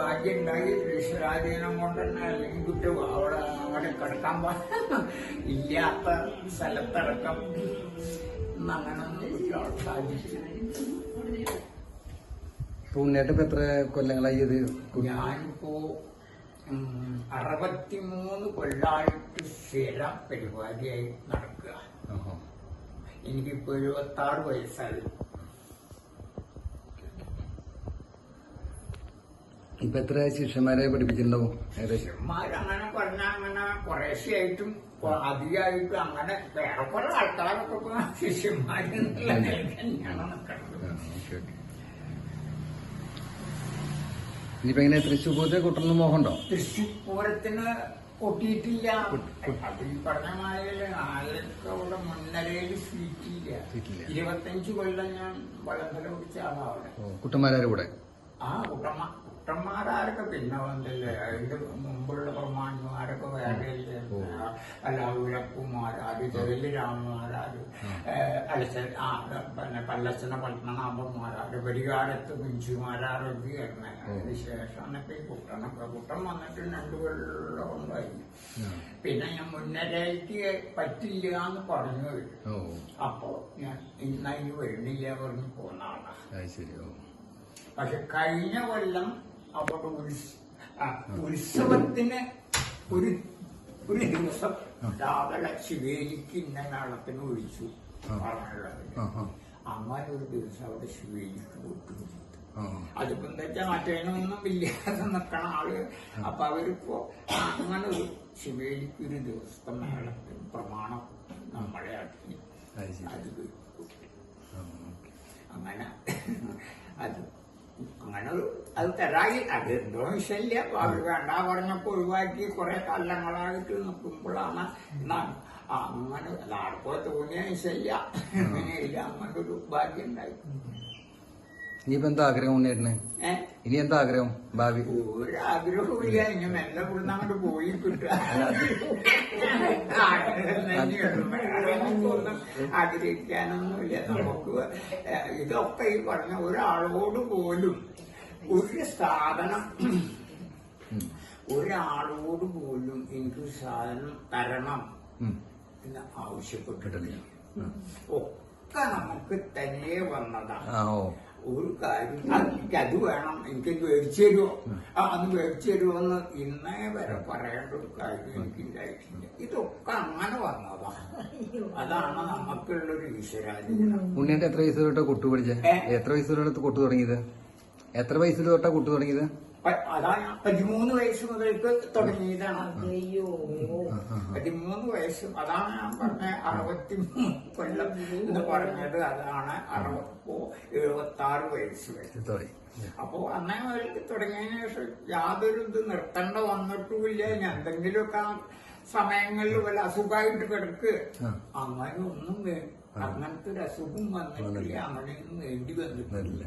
ഭാഗ്യം ഉണ്ടായി. ഈശ്വരാധീനം കൊണ്ട് തന്നെ അല്ലെങ്കിൽ കുറ്റം. അവിടെ അങ്ങോട്ട് കിടക്കാൻ ഇല്ലാത്ത സ്ഥലത്തിറക്കം. അങ്ങനെ സാധിച്ചു ഉണ്ണിയേട്ടൻ എത്ര കൊല്ലങ്ങളായി ഇത് ഞാനിപ്പോ അറുപത്തിമൂന്ന് കൊല്ലായിട്ട് സ്ഥിരം പരിപാടിയായി നടക്കുക. എനിക്കിപ്പോ എഴുപത്തി ആറ് വയസ്സായി. ഇപ്പൊ എത്ര ശിഷ്യന്മാരെ പഠിപ്പിച്ചിട്ടുണ്ടാവും? ഏകദേശം. ശിഷ്യന്മാരങ്ങനെ പറഞ്ഞ അങ്ങനെ കുറേശ്ശെയായിട്ടും അധികമായിട്ടും അങ്ങനെ വേറെ കുറെ ആൾക്കാരൊക്കെ ഓക്കേ. ഇനിയിപ്പോ എങ്ങനെ തൃശ്ശൂർ പൂരത്തെ കുട്ടണമെന്ന് മോഹമുണ്ടോ തൃശ്ശൂർ പൂരത്തിന് കൊട്ടിയിട്ടില്ല അതിൽ ഈ പറഞ്ഞ മാതിരി ആയിരത്തി മുൻനിരയിൽ സീറ്റില്ല. ഇരുപത്തഞ്ച് കൊല്ലം ഞാൻ വളരെ കുടിച്ച ആളാ അവിടെ. ഓ, കുട്ടന്മാരാര് കൂടെ? ആ കുട്ടമ്മ കുട്ടന്മാരൊക്കെ പിന്നെ വന്നില്ലേ? അതിന്റെ മുമ്പുള്ള പ്രമാണിമാരൊക്കെ വേറെ? അല്ല? ഉഴപ്പുമാരാര് ജയിൽ രാമമാരാര് അലച്ച ആ. പിന്നെ പല്ലച്ചന പത്മനാഭന്മാരാര് വരികാലത്ത് കുഞ്ചുമാരാരൊക്കെ ആയിരുന്നു. അതിനുശേഷം ഈ കുട്ടനൊക്കെ കുട്ടൻ വന്നിട്ട് രണ്ടു വെള്ളം ഉണ്ടായി പിന്നെ ഞാൻ മുന്നരയ്ക്ക് പറ്റില്ല എന്ന് പറഞ്ഞു അപ്പോ ഞാൻ ഇന്നതിന് വരുന്നില്ല പറഞ്ഞു പോന്ന ആളാ. ഓ. പക്ഷെ കഴിഞ്ഞ കൊല്ലം ഉത്സവത്തിന് ഒരു ഒരു ദിവസം രാവിലെ ശിവേലിക്ക് ഇന്ന നാളത്തിന് ഒഴിച്ചു അങ്ങനെ ഒരു ദിവസം അവിടെ ശിവേലിക്ക് ആ അതിപ്പോ എന്താ വെച്ചാൽ മറ്റേനൊന്നും ഇല്ലാതെ നിൽക്കണ ആൾ. അപ്പൊ അവരിപ്പോ അങ്ങനെ ഒരു ശിവേലിക്ക് ഒരു ദിവസത്തെ മേളത്തിന് പ്രമാണം നമ്മളെ ആക്കി. അത്. അങ്ങനെ അത് അങ്ങനെ അത് തരായി അത് എന്തോ വിഷയമില്ല അവർ വേണ്ട പറഞ്ഞപ്പോ ഒഴിവാക്കി കുറെ കല്ലങ്ങളായിട്ട് നിൽക്കുമ്പോഴാണ് എന്നാണ്. അങ്ങനെ ആർക്കോ തോന്നിയ വിഷയമില്ല അങ്ങനെയില്ല അങ്ങനെ ഒരു ഭാഗ്യം ഉണ്ടായി. ഇനിയിപ്പോ എന്താ ആഗ്രഹം ഉണ്ടായിരുന്നേ ഇനി എന്താ ആഗ്രഹം ഭാവി? ഒരാഗ്രഹവും ഇല്ല. ഇനി മെല്ലെ ഇവിടുന്ന് അങ്ങോട്ട് പോയി കിട്ടുക. ആഗ്രഹിക്കാനൊന്നുമില്ല. നമുക്ക് ഏഹ്, ഇതൊക്കെ ഈ പറഞ്ഞ ഒരാളോട് പോലും ഒരു സാധനം ഒരാളോട് പോലും എനിക്കൊരു സാധനം തരണം. എന്ന് ആവശ്യപ്പെട്ടിട്ടില്ല. ഒക്കെ നമുക്ക് തന്നെ വന്നതാണ് ഒരു കാര്യം അത് എനിക്ക് അത് വേണം. എനിക്ക് മേടിച്ചു തരുമോ ആ അത് മേടിച്ചു തരുമോ എന്ന് ഇന്നേ വരെ പറയേണ്ട ഒരു കാര്യം എനിക്കുണ്ടായിട്ടില്ല ഇതൊക്കെ അങ്ങനെ വന്നതാ. അതാണ് നമുക്കുള്ളൊരു ഈശ്വരാധീനം ഉണ്ണിയേട്ടൻ എത്ര വയസ്സ് തൊട്ടാ കൊട്ടു പഠിച്ചത് എത്ര വയസ്സ് തൊട്ട് കൊട്ടു തുടങ്ങിയത്? എത്ര വയസ്സിൽ തൊട്ടാ കൊട്ടു തുടങ്ങിയത്? അതാണ് പതിമൂന്ന് വയസ്സ് മുതൽക്ക് തുടങ്ങിയതാണ്. അയ്യോ. പതിമൂന്ന് വയസ്സ് അതാണ് ഞാൻ പറഞ്ഞ അറുപത്തി മൂന്ന് കൊല്ലം എന്ന് പറഞ്ഞത് അതാണ് അറുപപ്പോ എഴുപത്തി ആറ് വയസ്സ് വരെ. അപ്പോ അന്നേ തുടങ്ങിയതിനു ശേഷം യാതൊരു ഇത് നിർത്തേണ്ട വന്നിട്ടുമില്ല. ഞാൻ എന്തെങ്കിലുമൊക്കെ ആ സമയങ്ങളിൽ വല്ല അസുഖമായിട്ട് കിടക്ക്. അങ്ങനെ ഒന്നും അങ്ങനത്തെ ഒരു അസുഖം വന്നിട്ടില്ല. അങ്ങനെയൊന്നും വേണ്ടി വന്നിട്ടില്ല.